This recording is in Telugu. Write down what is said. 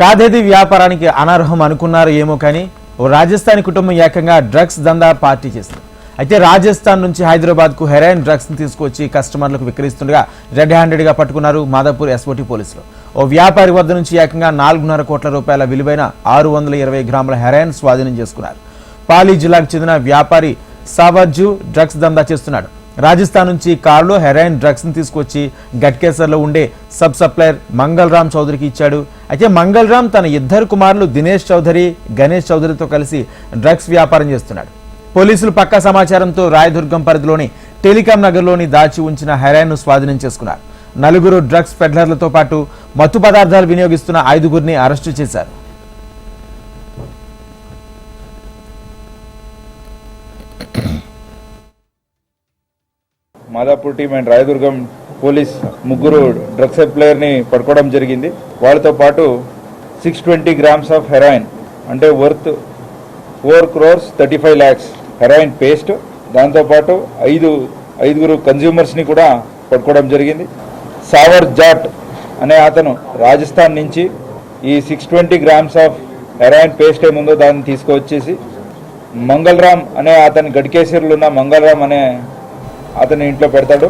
కాదేది వ్యాపారానికి అనర్హం అనుకున్నారు ఏమో కానీ ఓ రాజస్థానీ కుటుంబం ఏకంగా డ్రగ్స్ దందా పార్టీ చేస్తుంది అయితే రాజస్థాన్ నుంచి హైదరాబాద్కు హెరాయిన్ డ్రగ్స్ని తీసుకొచ్చి కస్టమర్లకు విక్రయిస్తుండగా రెడ్ హ్యాండెడ్గా పట్టుకున్నారు మాదాపూర్ ఎస్ఓటీ పోలీసులు. ఓ వ్యాపారి వద్ద నుంచి ఏకంగా నాలుగున్నర కోట్ల రూపాయల విలువైన ఆరు వందల ఇరవై గ్రాముల హెరాయిన్ స్వాధీనం చేసుకున్నారు. పాలి జిల్లాకు చెందిన వ్యాపారి సావర్జు డ్రగ్స్ దందా చేస్తున్నాడు. రాజస్థాన్ నుంచి కారులో హెరాయిన్ డ్రగ్స్ని తీసుకొచ్చి గట్కేసర్లో ఉండే సబ్ సప్లయర్ మంగళ రామ్ చౌదరికి ఇచ్చాడు. అయితే మంగళ రామ్ తన ఇద్దరు కుమారులు దినేష్ చౌదరి గణేష్ చౌదరితో కలిసి డ్రగ్స్ వ్యాపారం చేస్తున్నాడు. పోలీసులు పక్కా సమాచారంతో రాయదుర్గం పరిధిలోని టెలికాం నగర్లోని దాచి ఉంచిన హెరాయిన్ను స్వాధీనం చేసుకున్నారు. నలుగురు డ్రగ్స్ పెడ్లర్లతో పాటు మత్తు పదార్థాలు వినియోగిస్తున్న ఐదుగురిని అరెస్టు చేశారు. Madhapur team and Rayadurgam police ముగ్గురు డ్రగ్ ప్లేయర్ని పట్టుకోవడం జరిగింది. వాళ్ళతో పాటు six twenty grams of heroin అంటే worth four crores thirty five lakhs heroin paste దాంతోపాటు ఐదు ఐదుగురు కన్జ్యూమర్స్ని కూడా పట్టుకోవడం జరిగింది. సావర్ జాట్ అనే అతను రాజస్థాన్ నుంచి ఈ six twenty grams of heroin paste ఏముందో దాన్ని తీసుకువచ్చేసి మంగళరామ్ అనే అతని గడికేశ్వరులు ఉన్న మంగళరామ్ అనే అతని ఇంట్లో పెడతాడు.